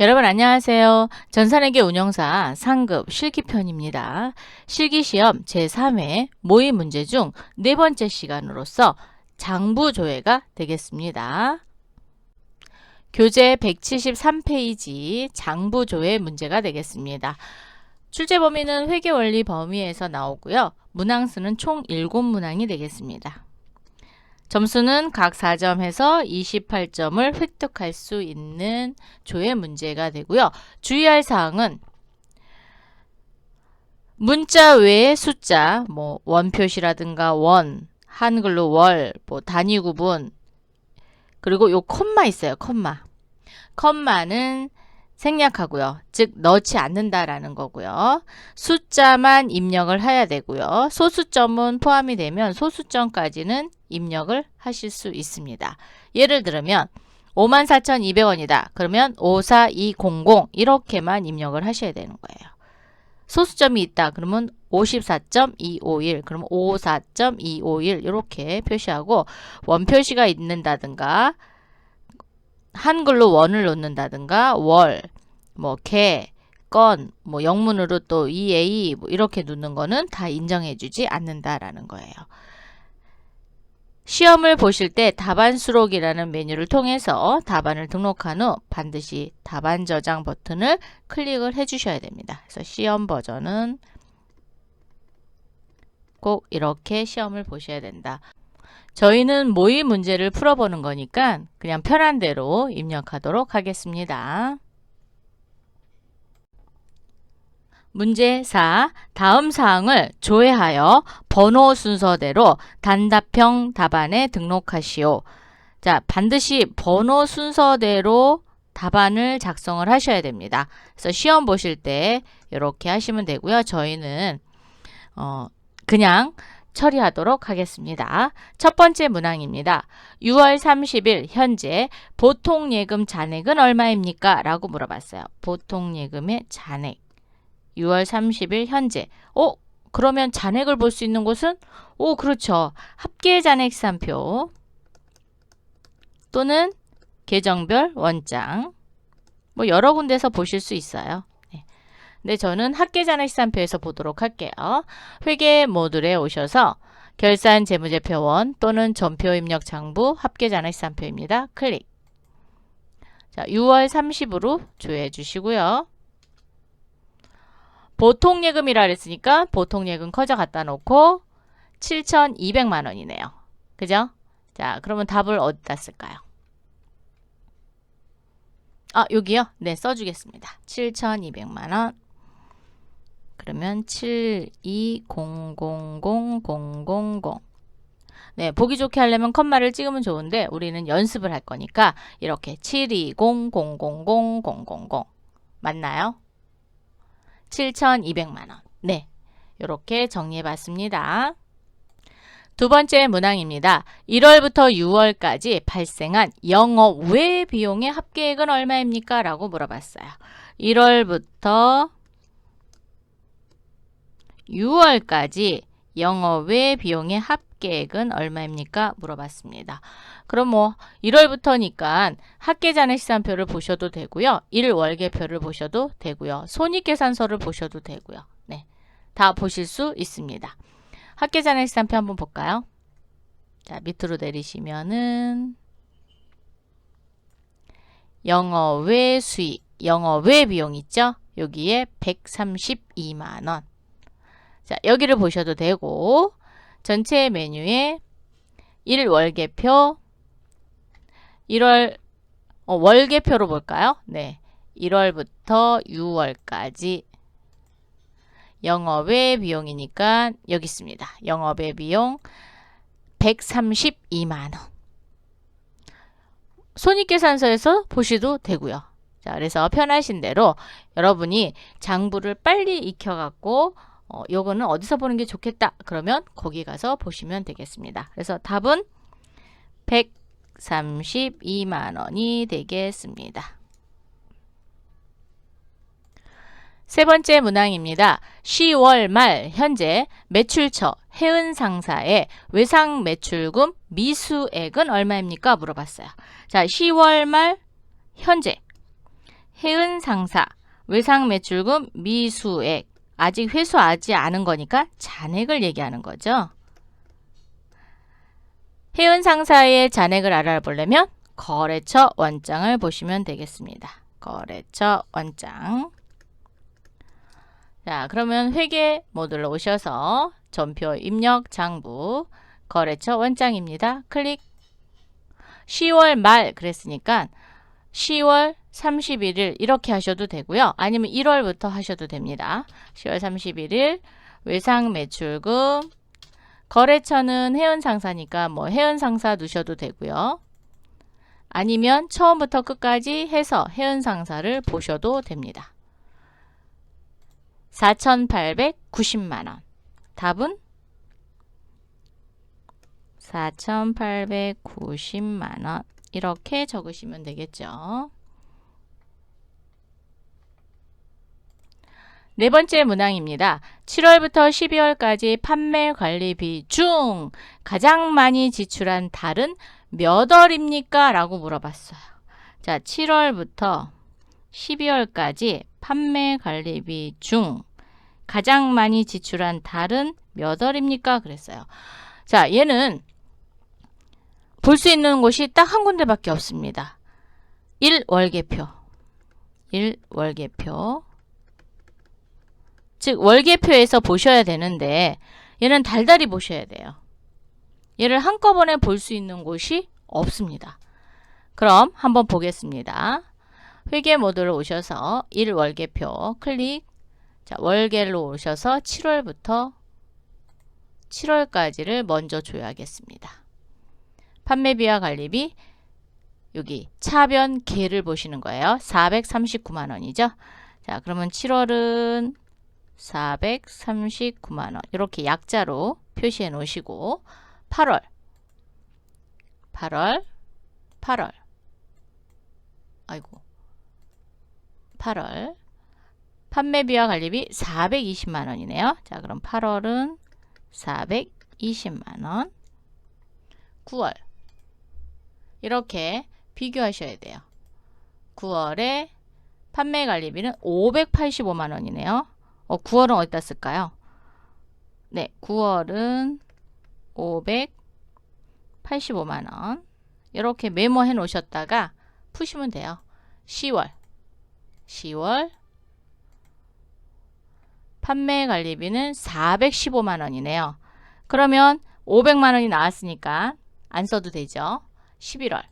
여러분 안녕하세요. 전산회계 운영사 상급 실기편입니다. 실기시험 제3회 모의 문제 중 네 번째 시간으로서 장부조회가 되겠습니다. 교재 173페이지 장부조회 문제가 되겠습니다. 출제 범위는 회계원리 범위에서 나오고요. 문항수는 총 7문항이 되겠습니다. 점수는 각 4점에서 28점을 획득할 수 있는 조회 문제가 되고요. 주의할 사항은 문자 외에 숫자, 뭐 원표시라든가 원, 한글로 월, 뭐 단위 구분, 그리고 요 콤마 있어요. 콤마. 콤마는 생략하고요. 즉 넣지 않는다라는 거고요. 숫자만 입력을 해야 되고요. 소수점은 포함이 되면 소수점까지는 입력을 하실 수 있습니다. 예를 들면 54,200원이다. 그러면 54200 이렇게만 입력을 하셔야 되는 거예요. 소수점이 있다. 그러면 54.251 그러면 54.251 이렇게 표시하고 원표시가 있는다든가 한글로 원을 놓는다든가 월, 뭐 개, 건, 뭐 영문으로 또 EA 뭐 이렇게 놓는 거는 다 인정해 주지 않는다라는 거예요. 시험을 보실 때 답안 수록이라는 메뉴를 통해서 답안을 등록한 후 반드시 답안 저장 버튼을 클릭을 해 주셔야 됩니다. 그래서 시험 버전은 꼭 이렇게 시험을 보셔야 된다. 저희는 모의 문제를 풀어보는 거니까 그냥 편한 대로 입력하도록 하겠습니다. 문제 4. 다음 사항을 조회하여 번호 순서대로 단답형 답안에 등록하시오. 자, 반드시 번호 순서대로 답안을 작성을 하셔야 됩니다. 그래서 시험 보실 때 이렇게 하시면 되고요. 저희는 어, 그냥 처리하도록 하겠습니다. 첫 번째 문항입니다. 6월 30일 현재 보통 예금 잔액은 얼마입니까? 라고 물어봤어요. 보통 예금의 잔액. 6월 30일 현재. 어? 그러면 잔액을 볼 수 있는 곳은? 오, 그렇죠. 합계 잔액 시산표 또는 계정별 원장. 뭐 여러 군데서 보실 수 있어요. 네. 저는 합계 잔액 시산표에서 보도록 할게요. 회계 모듈에 오셔서 결산 재무제표원 또는 전표 입력 장부 합계 잔액 시산표입니다. 클릭. 자, 6월 30으로 조회해 주시고요. 보통 예금이라 그랬으니까 보통 예금 커져 갖다 놓고 7,200만 원이네요. 그죠? 자, 그러면 답을 어디다 쓸까요? 아, 여기요? 네, 써주겠습니다. 7,200만 원. 그러면 720000000. 네, 보기 좋게 하려면 컴마를 찍으면 좋은데 우리는 연습을 할 거니까 이렇게 720000000 맞나요? 7,200만 원. 네. 이렇게 정리해 봤습니다. 두 번째 문항입니다. 1월부터 6월까지 발생한 영업 외 비용의 합계액은 얼마입니까? 라고 물어봤어요. 1월부터 6월까지 영업 외 비용의 합계액은 얼마입니까? 물어봤습니다. 그럼 뭐 1월부터니까 합계잔액 시산표를 보셔도 되고요. 1월계표를 보셔도 되고요. 손익계산서를 보셔도 되고요. 네. 다 보실 수 있습니다. 합계잔액 시산표 한번 볼까요? 자, 밑으로 내리시면은 영어 외 수익, 영어 외 비용 있죠? 여기에 132만 원. 자, 여기를 보셔도 되고 전체 메뉴에 1 월계표 1월 어, 월계표로 볼까요? 네. 1월부터 6월까지 영업의 비용이니까 여기 있습니다. 영업의 비용 132만 원. 손익계산서에서 보셔도 되고요. 자, 그래서 편하신 대로 여러분이 장부를 빨리 익혀갖고 어, 요거는 어디서 보는 게 좋겠다. 그러면 거기 가서 보시면 되겠습니다. 그래서 답은 132만 원이 되겠습니다. 세 번째 문항입니다. 10월 말 현재 매출처 해은 상사의 외상 매출금 미수액은 얼마입니까? 물어봤어요. 자, 10월 말 현재 해은 상사, 외상 매출금 미수액. 아직 회수하지 않은 거니까 잔액을 얘기하는 거죠. 해은 상사의 잔액을 알아보려면 거래처 원장을 보시면 되겠습니다. 거래처 원장. 자, 그러면 회계 모듈로 오셔서 전표 입력 장부 거래처 원장입니다. 클릭. 10월 말 그랬으니까 10월 31일 이렇게 하셔도 되고요. 아니면 1월부터 하셔도 됩니다. 10월 31일 외상 매출금 거래처는 해운 상사니까 뭐 해운 상사 넣으셔도 되고요. 아니면 처음부터 끝까지 해서 해운 상사를 보셔도 됩니다. 4,890만 원. 답은 4,890만 원. 이렇게 적으시면 되겠죠. 네 번째 문항입니다. 7월부터 12월까지 판매 관리비 중 가장 많이 지출한 달은 몇 월입니까? 라고 물어봤어요. 자, 7월부터 12월까지 판매 관리비 중 가장 많이 지출한 달은 몇 월입니까? 그랬어요. 자, 얘는 볼 수 있는 곳이 딱 한 군데밖에 없습니다. 1월계표. 1월계표. 즉 월계표에서 보셔야 되는데 얘는 달달이 보셔야 돼요. 얘를 한꺼번에 볼 수 있는 곳이 없습니다. 그럼 한번 보겠습니다. 회계 모드로 오셔서 1월계표 클릭 자, 월계로 오셔서 7월부터 7월까지를 먼저 줘야겠습니다. 판매비와 관리비 여기 차변 계를 보시는 거예요. 439만 원이죠. 자, 그러면 7월은 439만 원. 이렇게 약자로 표시해 놓으시고 8월 8월 8월 아이고 8월 판매비와 관리비 420만 원이네요. 자, 그럼 8월은 420만 원. 9월 이렇게 비교하셔야 돼요. 9월에 판매 관리비는 585만 원이네요. 어, 9월은 어디다 쓸까요? 네, 9월은 585만 원. 이렇게 메모해 놓으셨다가 푸시면 돼요. 10월. 10월 판매 관리비는 415만 원이네요. 그러면 500만 원이 나왔으니까 안 써도 되죠. 11월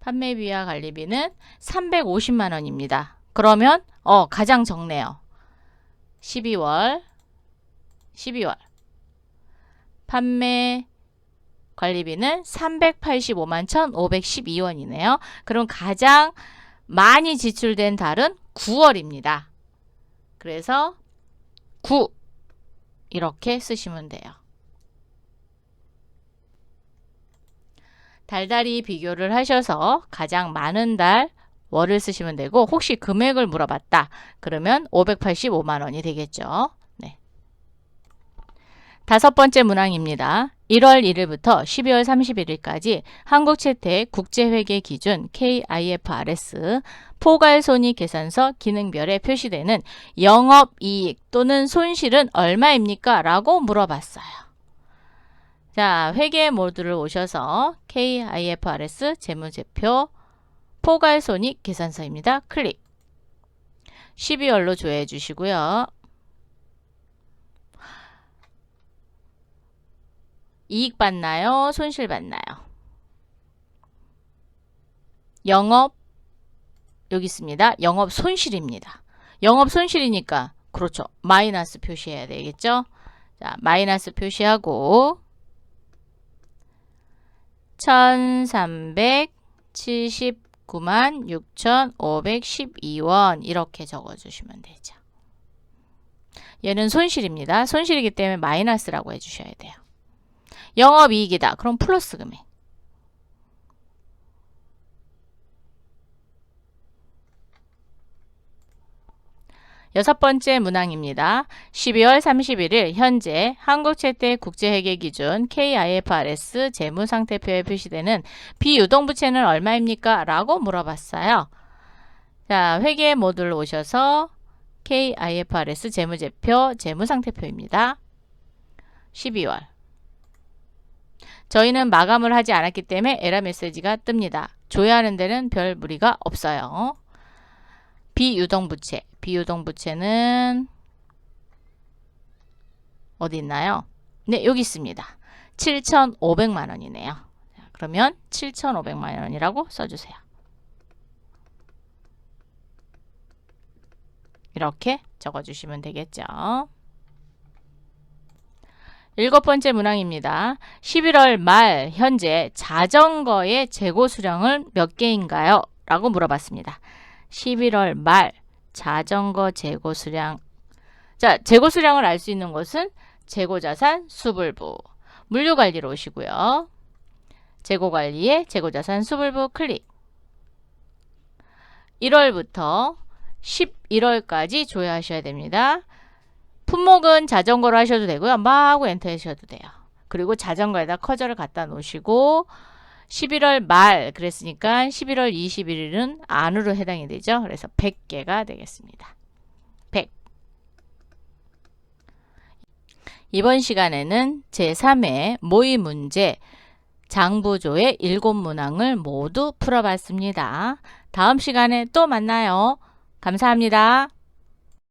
판매비와 관리비는 350만 원입니다. 그러면 어 가장 적네요. 12월 12월 판매 관리비는 385만 1,512원이네요. 그럼 가장 많이 지출된 달은 9월입니다. 그래서 9 이렇게 쓰시면 돼요. 달달이 비교를 하셔서 가장 많은 달 월을 쓰시면 되고 혹시 금액을 물어봤다. 그러면 585만 원이 되겠죠. 네. 다섯 번째 문항입니다. 1월 1일부터 12월 31일까지 한국채택 국제회계 기준 KIFRS 포괄손익 계산서 기능별에 표시되는 영업이익 또는 손실은 얼마입니까? 라고 물어봤어요. 자, 회계 모드를 오셔서 KIFRS 재무제표 포괄손익 계산서입니다. 클릭. 12월로 조회해 주시고요. 이익 받나요? 손실 받나요? 영업 여기 있습니다. 영업 손실입니다. 영업 손실이니까 그렇죠. 마이너스 표시해야 되겠죠? 자, 마이너스 표시하고 1379만 6,512원 이렇게 적어 주시면 되죠. 얘는 손실입니다. 손실이기 때문에 마이너스라고 해 주셔야 돼요. 영업이익이다. 그럼 플러스 금액. 여섯 번째 문항입니다. 12월 31일 현재 한국 최대 국제회계 기준 KIFRS 재무상태표에 표시되는 비유동부채는 얼마입니까? 라고 물어봤어요. 자, 회계 모듈 오셔서 KIFRS 재무제표 재무상태표입니다. 12월 저희는 마감을 하지 않았기 때문에 에러 메시지가 뜹니다. 조회하는 데는 별 무리가 없어요. 비유동부채. 비유동 부채는 어디 있나요? 네, 여기 있습니다. 7,500만 원이네요. 자, 그러면 7,500만 원이라고 써주세요. 이렇게 적어주시면 되겠죠. 일곱 번째 문항입니다. 11월 말 현재 자전거의 재고 수량은 몇 개인가요? 라고 물어봤습니다. 11월 말 자전거 재고 수량. 자, 재고 수량을 알 수 있는 것은 재고 자산 수불부. 물류 관리로 오시고요. 재고 관리에 재고 자산 수불부 클릭. 1월부터 11월까지 조회하셔야 됩니다. 품목은 자전거로 하셔도 되고요. 마구 엔터 하셔도 돼요. 그리고 자전거에다 커저를 갖다 놓으시고 11월 말 그랬으니까 11월 21일은 안으로 해당이 되죠. 그래서 100개가 되겠습니다. 100. 이번 시간에는 제3회 모의 문제 장부조의 7문항을 모두 풀어봤습니다. 다음 시간에 또 만나요. 감사합니다.